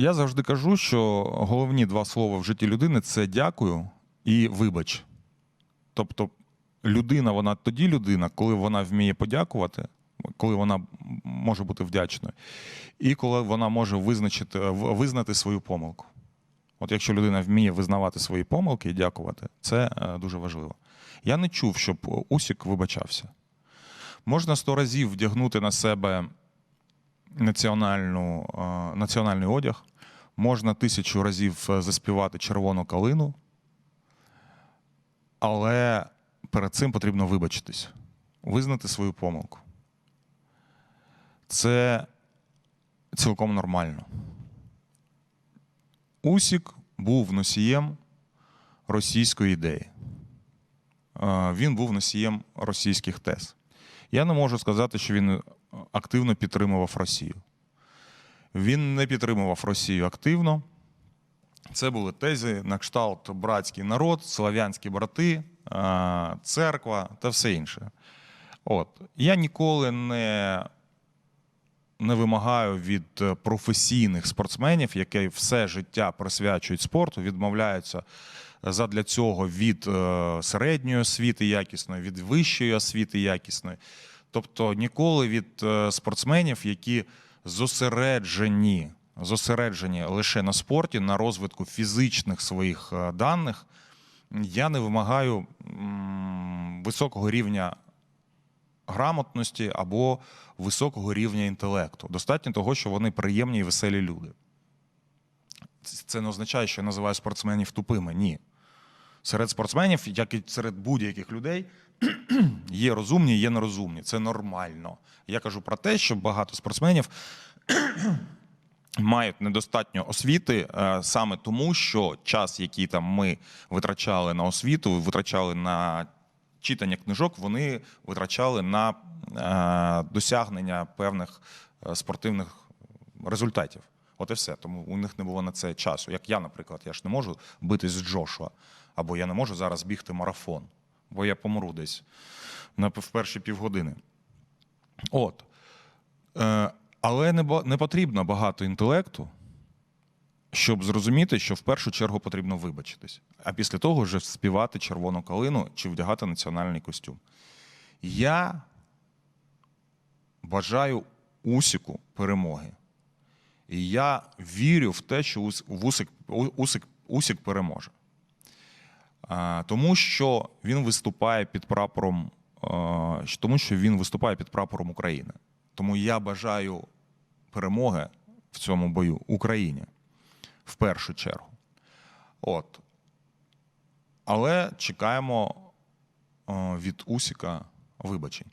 Я завжди кажу, що головні два слова в житті людини це дякую і вибач. Тобто, людина, вона тоді людина, коли вона вміє подякувати, коли вона може бути вдячною, і коли вона може визначити, визнати свою помилку. От якщо людина вміє визнавати свої помилки і дякувати, це е, дуже важливо. Я не чув, щоб Усік вибачався. Можна сто разів вдягнути на себе національну, е, національний одяг, можна тисячу разів е, заспівати червону калину, але перед цим потрібно вибачитись, визнати свою помилку. Це цілком нормально. Усік був носієм російської ідеї. Е, Він був носієм російських тез. Я не можу сказати, що він е, активно підтримував Росію. Він не підтримував Росію активно. Це були тези на кшталт братський народ, слав'янські брати, е, церква та все інше. От. Я ніколи не, не вимагаю від професійних спортсменів, які все життя присвячують спорту, відмовляються задля цього від е, середньої освіти якісної, від вищої освіти якісної. Тобто ніколи від е, спортсменів, які зосереджені, зосереджені лише на спорті, на розвитку фізичних своїх е, даних, я не вимагаю високого рівня грамотності або високого рівня інтелекту. Достатньо того, що вони приємні і веселі люди. Це- Це не означає, що я називаю спортсменів тупими. Ні. Серед спортсменів, як і серед будь-яких людей, є розумні, є нерозумні. Це нормально. Я кажу про те, що багато спортсменів мають недостатньо освіти е, саме тому, що час, який там ми витрачали на освіту, витрачали на читання книжок, вони витрачали на е, досягнення певних е, спортивних результатів. От і все. Тому у них не було на це часу. Як я, наприклад, я ж не можу битись з Джошуа, або я не можу зараз бігти марафон, бо я помру десь в перші півгодини. От. Е, але не потрібно багато інтелекту, щоб зрозуміти, що в першу чергу потрібно вибачитись, а після того вже співати червону калину чи вдягати національний костюм. Я бажаю Усіку перемоги. І я вірю в те, що Ус- Усик, Усик, Усік переможе. Тому що він виступає під прапором, тому що він виступає під прапором України. Тому я бажаю перемоги в цьому бою Україні в першу чергу. От. Але чекаємо від Усіка вибачень.